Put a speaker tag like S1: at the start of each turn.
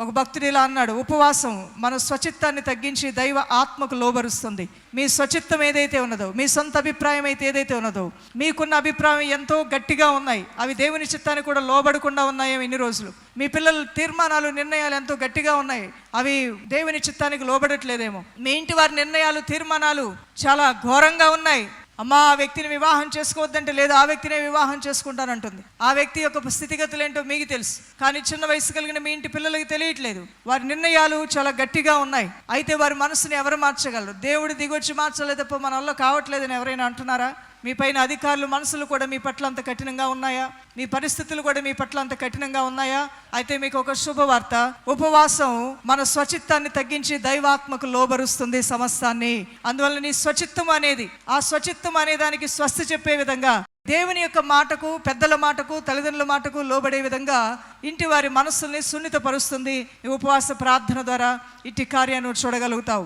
S1: ఒక భక్తుడు ఇలా అన్నాడు ఉపవాసం మన స్వచిత్తాన్ని తగ్గించి దైవ ఆత్మకు లోబరుస్తుంది. మీ స్వచిత్తం ఏదైతే ఉన్నదో మీ సొంత అభిప్రాయం అయితే ఏదైతే ఉన్నదో మీకున్న అభిప్రాయం ఎంతో గట్టిగా ఉన్నాయి. అవి దేవుని చిత్తానికి కూడా లోబడకుండా ఉన్నాయో ఇన్ని రోజులు. మీ పిల్లల తీర్మానాలు నిర్ణయాలు ఎంతో గట్టిగా ఉన్నాయి. అవి దేవుని చిత్తానికి లోబడట్లేదేమో. మీ ఇంటి వారి నిర్ణయాలు తీర్మానాలు చాలా ఘోరంగా ఉన్నాయి. అమ్మ ఆ వ్యక్తిని వివాహం చేసుకోవద్దంటే లేదా ఆ వ్యక్తినే వివాహం చేసుకుంటానంటుంది. ఆ వ్యక్తి యొక్క స్థితిగతులు ఏంటో మీకు తెలుసు కానీ చిన్న వయసు కలిగిన మీ ఇంటి పిల్లలకి తెలియట్లేదు. వారి నిర్ణయాలు చాలా గట్టిగా ఉన్నాయి. అయితే వారి మనసుని ఎవరు మార్చగలరు? దేవుడు దిగొచ్చి మార్చలేదు తప్ప మన వల్ల కావట్లేదని ఎవరైనా అంటున్నారా? మీ పైన అధికారులు మనసులు కూడా మీ పట్ల అంత కఠినంగా ఉన్నాయా? మీ పరిస్థితులు కూడా మీ పట్ల అంత కఠినంగా ఉన్నాయా? అయితే మీకు ఒక శుభవార్త. ఉపవాసం మన స్వచిత్తాన్ని తగ్గించి దైవాత్మకు లోబరుస్తుంది సమస్తాన్ని. అందువల్ల నీ స్వచిత్తం అనేది ఆ స్వచిత్తం అనే దానికి స్వస్తి చెప్పే విధంగా దేవుని యొక్క మాటకు పెద్దల మాటకు తల్లిదండ్రుల మాటకు లోబడే విధంగా ఇంటి వారి మనస్సుల్ని సున్నితపరుస్తుంది. ఉపవాస ప్రార్థన ద్వారా ఇట్టి కార్యాన్ని చూడగలుగుతావు.